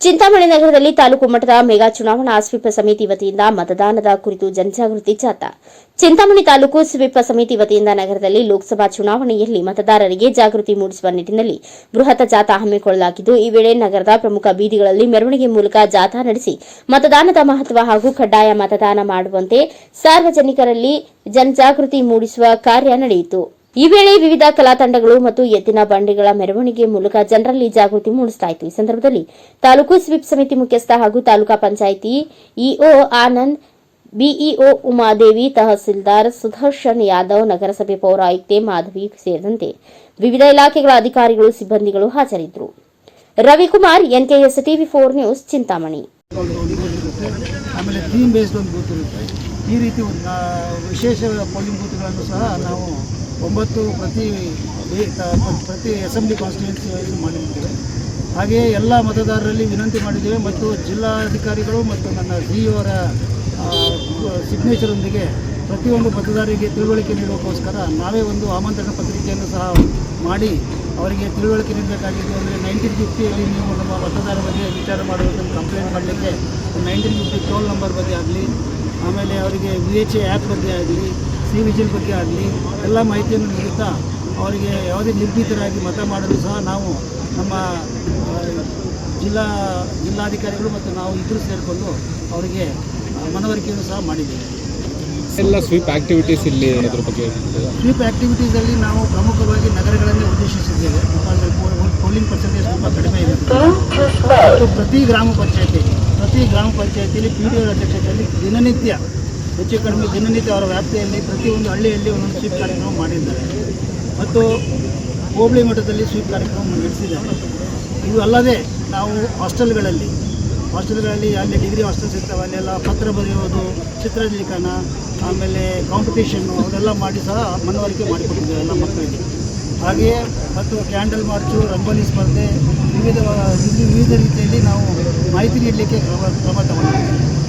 ಚಿಂತಾಮಣಿ ನಗರದಲ್ಲಿ ತಾಲೂಕು ಮಟ್ಟದ ಮೆಗಾ ಚುನಾವಣಾ ಸ್ವೀಪ ಸಮಿತಿ ವತಿಯಿಂದ ಮತದಾನದ ಕುರಿತು ಜನಜಾಗೃತಿ ಜಾಥಾ. ಚಿಂತಾಮಣಿ ತಾಲೂಕು ಸ್ವೀಪ ಸಮಿತಿ ವತಿಯಿಂದ ನಗರದಲ್ಲಿ ಲೋಕಸಭಾ ಚುನಾವಣೆಯಲ್ಲಿ ಮತದಾರರಿಗೆ ಜಾಗೃತಿ ಮೂಡಿಸುವ ನಿಟ್ಟಿನಲ್ಲಿ ಬೃಹತ್ ಜಾಥಾ ಹಮ್ಮಿಕೊಳ್ಳಲಾಗಿದ್ದು, ಈ ವೇಳೆ ನಗರದ ಪ್ರಮುಖ ಬೀದಿಗಳಲ್ಲಿ ಮೆರವಣಿಗೆ ಮೂಲಕ ಜಾಥಾ ನಡೆಸಿ ಮತದಾನದ ಮಹತ್ವ ಹಾಗೂ ಕಡ್ಡಾಯ ಮತದಾನ ಮಾಡುವಂತೆ ಸಾರ್ವಜನಿಕರಲ್ಲಿ ಜನಜಾಗೃತಿ ಮೂಡಿಸುವ ಕಾರ್ಯ ನಡೆಯಿತು. ಈ ವೇಳೆ ವಿವಿಧ ಕಲಾ ತಂಡಗಳು ಮತ್ತು ಎತ್ತಿನ ಬಂಡಿಗಳ ಮೆರವಣಿಗೆ ಮೂಲಕ ಜನರಲ್ಲಿ ಜಾಗೃತಿ ಮೂಡಿಸಲಾಯಿತು. ಈ ಸಂದರ್ಭದಲ್ಲಿ ತಾಲೂಕು ಸ್ವೀಪ್ ಸಮಿತಿ ಮುಖ್ಯಸ್ಥ ಹಾಗೂ ತಾಲೂಕಾ ಪಂಚಾಯಿತಿ ಇಒ ಆನಂದ್, ಬಿಇಒ ಉಮಾದೇವಿ, ತಹಸೀಲ್ದಾರ್ ಸುದರ್ಶನ್ ಯಾದವ್, ನಗರಸಭೆ ಪೌರಾಯುಕ್ತೆ ಮಾಧವಿ ಸೇರಿದಂತೆ ವಿವಿಧ ಇಲಾಖೆಗಳ ಅಧಿಕಾರಿಗಳು, ಸಿಬ್ಬಂದಿಗಳು ಹಾಜರಿದ್ದರು. Ravikumar, NKS TV four news, Chintamani. ಒಂದು ಈ ರೀತಿ ವಿಶೇಷ ಪೋಲಿಂಗ್ ಬೂತ್ಗಳನ್ನು ಸಹ ನಾವು ಒಂಬತ್ತು ಪ್ರತಿ ಪ್ರತಿ ಅಸೆಂಬ್ಲಿ ಕಾನ್ಸ್ಟಿಟ್ಯೂನ್ಸಿ ಮಾಡಿದ್ದೇವೆ. ಹಾಗೆಯೇ ಎಲ್ಲ ಮತದಾರರಲ್ಲಿ ವಿನಂತಿ ಮಾಡಿದ್ದೇವೆ ಮತ್ತು ಜಿಲ್ಲಾಧಿಕಾರಿಗಳು ಮತ್ತು ನನ್ನ ಡಿ ಅವರ ಸಿಗ್ನೇಚರೊಂದಿಗೆ ಪ್ರತಿಯೊಂದು ಮತದಾರರಿಗೆ ತಿಳುವಳಿಕೆ ನೀಡುವಕ್ಕೋಸ್ಕರ ನಾವೇ ಒಂದು ಆಮಂತ್ರಣ ಪತ್ರಿಕೆಯನ್ನು ಸಹ ಮಾಡಿ ಅವರಿಗೆ ತಿಳುವಳಿಕೆ ನೀಡಬೇಕಾಗಿದ್ದು, ಅಂದರೆ ನೈನ್ಟೀನ್ ಫಿಫ್ಟಿಯಲ್ಲಿ ನೀವು ನಮ್ಮ ಮತದಾರ ಬಗ್ಗೆ ವಿಚಾರ ಮಾಡುವುದನ್ನು ಕಂಪ್ಲೇಂಟ್ ಮಾಡಲಿಕ್ಕೆ ನೈನ್ಟೀನ್ ಫಿಫ್ಟಿ ಟೋಲ್ ನಂಬರ್ ಬಗ್ಗೆ ಆಗಲಿ, ಆಮೇಲೆ ಅವರಿಗೆ ವಿ ಎಚ್ ಎ ಆ್ಯಪ್ ಬಗ್ಗೆ ಆಗಲಿ ಸಿ ವಿಜಿಲ್ ಬಗ್ಗೆ ಆಗಲಿ ಎಲ್ಲ ಮಾಹಿತಿಯನ್ನು ನೀಡುತ್ತಾ ಅವರಿಗೆ ಯಾವುದೇ ನಿರ್ಭೀತರಾಗಿ ಮತ ಮಾಡಲು ಸಹ ನಾವು ನಮ್ಮ ಜಿಲ್ಲಾ ಜಿಲ್ಲಾಧಿಕಾರಿಗಳು ಮತ್ತು ನಾವು ಇಬ್ಬರು ಸೇರಿಕೊಂಡು ಅವರಿಗೆ ಮನವರಿಕೆಯನ್ನು ಸಹ ಮಾಡಿದ್ದೇವೆ. ಎಲ್ಲ ಸ್ವೀಪ್ ಆಕ್ಟಿವಿಟೀಸ್ ಇಲ್ಲಿ ಅದರ ಬಗ್ಗೆ. ಸ್ವೀಪ್ ಆ್ಯಕ್ಟಿವಿಟೀಸಲ್ಲಿ ನಾವು ಪ್ರಮುಖವಾಗಿ ನಗರಗಳನ್ನೇ ಉದ್ದೇಶಿಸಿದ್ದೇವೆ. ಪೋಲಿಂಗ್ ಪರ್ಸೆಂಟೇಜ್ ತುಂಬ ಕಡಿಮೆ ಇದೆ. ಮತ್ತು ಪ್ರತಿ ಗ್ರಾಮ ಪಂಚಾಯತಿ ಪ್ರತಿ ಗ್ರಾಮ ಪಂಚಾಯತಿಯಲ್ಲಿ ಪಿ ಡಿ ಒ ಅಧ್ಯಕ್ಷತೆಯಲ್ಲಿ ದಿನನಿತ್ಯ ಹೆಚ್ಚು ಕಡಿಮೆ ದಿನನಿತ್ಯ ಅವರ ವ್ಯಾಪ್ತಿಯಲ್ಲಿ ಪ್ರತಿಯೊಂದು ಹಳ್ಳಿಯಲ್ಲಿ ಒಂದೊಂದು ಸ್ವೀಪ್ ಕಾರ್ಯಕ್ರಮ ಮಾಡಿದ್ದಾರೆ. ಮತ್ತು ಹೋಬಳಿ ಮಟ್ಟದಲ್ಲಿ ಸ್ವೀಪ್ ಕಾರ್ಯಕ್ರಮ ನಡೆಸಿದ್ದಾರೆ. ಇದು ಅಲ್ಲದೆ ನಾವು ಹಾಸ್ಟೆಲ್ಗಳಲ್ಲಿ ಹಾಸ್ಟೆಲ್ಗಳಲ್ಲಿ ಅಲ್ಲಿ ಡಿಗ್ರಿ ಹಾಸ್ಟೆಲ್ಸ್ ಇರ್ತವೆ ಅಲ್ಲೆಲ್ಲ ಪತ್ರ ಬರೆಯೋದು ಚಿತ್ರಲೇಖನ ಆಮೇಲೆ ಕಾಂಪಿಟೇಷನ್ನು ಅವೆಲ್ಲ ಮಾಡಿ ಸಹ ಮನವರಿಕೆ ಮಾಡಿಕೊಟ್ಟಿದ್ದೇವೆ ಎಲ್ಲ ಮಕ್ಕಳಿಗೆ. ಹಾಗೆಯೇ ಮತ್ತು ಕ್ಯಾಂಡಲ್ ಮಾರ್ಚು, ರಂಗೋಲಿ ಸ್ಪರ್ಧೆ, ವಿವಿಧ ವಿವಿಧ ರೀತಿಯಲ್ಲಿ ನಾವು ಮಾಹಿತಿ ನೀಡಲಿಕ್ಕೆ ಕ್ರಮ ಕ್ರಮ ತಗೊಂಡಿದ್ದೇವೆ.